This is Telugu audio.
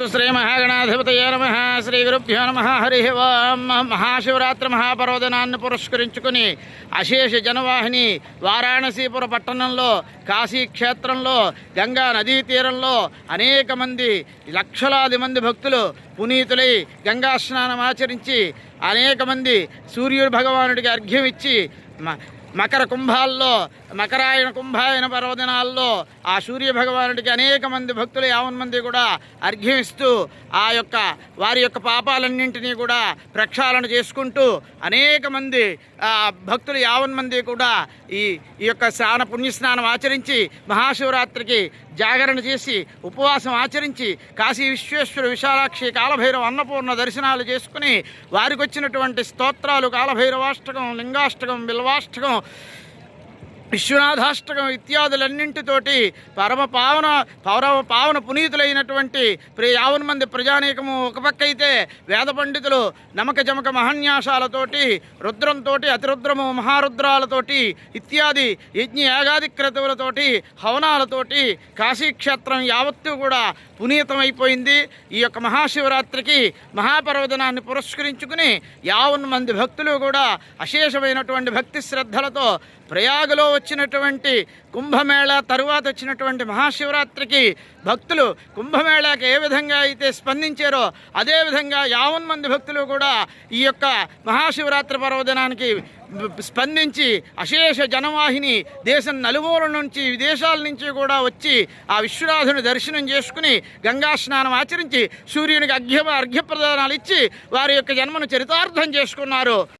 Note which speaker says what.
Speaker 1: శ్రీ మహాగణాధిపతయే నమ. శ్రీ గురుభ్యో నమ. హరి ఓం. మహాశివరాత్రి మహాపర్వదినాన్ని పురస్కరించుకుని అశేష జనవాహిని వారాణసీపుర పట్టణంలో కాశీ క్షేత్రంలో గంగా నదీ తీరంలో అనేక మంది లక్షలాది మంది భక్తులు పునీతులై గంగా స్నానం ఆచరించి అనేక మంది సూర్యుడు భగవానుడికి అర్ఘ్యం ఇచ్చి మ- మకర కుంభాల్లో మకరాయణ కుంభాయన పర్వదినాల్లో ఆ సూర్య భగవానుడికి అనేక మంది భక్తులు యావన్ మంది కూడా అర్ఘ్యం ఇస్తూ ఆ యొక్క వారి యొక్క పాపాలన్నింటినీ కూడా ప్రక్షాళన చేసుకుంటూ అనేక మంది భక్తులు యావన్ మంది కూడా ఈ ఈ యొక్క స్నాన పుణ్యస్నానం ఆచరించి మహాశివరాత్రికి జాగరణ చేసి ఉపవాసం ఆచరించి కాశీ విశ్వేశ్వర విశాలాక్షి కాలభైరవ అన్నపూర్ణ దర్శనాలు చేసుకుని వారికి వచ్చినటువంటి స్తోత్రాలు కాలభైరవాష్టకం లింగాష్టకం బిల్వాష్టకం విశ్వనాథాష్టకం ఇత్యాదులన్నింటితోటి పరమ పావన పరమ పావన పునీతులైనటువంటి ప్రి యావన్ మంది ప్రజానీకము ఒక పక్క అయితే వేద పండితులు నమక జమక మహన్యాసాలతోటి రుద్రంతో అతిరుద్రము మహారుద్రాలతోటి ఇత్యాది యజ్ఞ యాగాది క్రతువులతోటి హవనాలతోటి కాశీక్షేత్రం యావత్తు కూడా పునీతమైపోయింది. ఈ యొక్క మహాశివరాత్రికి మహాపర్వదినాన్ని పురస్కరించుకుని యావన్ మంది భక్తులు కూడా అశేషమైనటువంటి భక్తి శ్రద్ధలతో ప్రయాగలో వచ్చినటువంటి కుంభమేళ తరువాత వచ్చినటువంటి మహాశివరాత్రికి భక్తులు కుంభమేళాకి ఏ విధంగా అయితే స్పందించారో అదేవిధంగా యావన్ మంది భక్తులు కూడా ఈ యొక్క మహాశివరాత్రి పర్వదినానికి స్పందించి అశేష జనవాహిని దేశం నలుమూల నుంచి విదేశాల నుంచి కూడా వచ్చి ఆ విశ్వనాథుని దర్శనం చేసుకుని గంగా స్నానం ఆచరించి సూర్యునికి అర్ఘ్య అర్ఘ్యప్రదానాలు ఇచ్చి వారి యొక్క జన్మను చరితార్థం చేసుకున్నారు.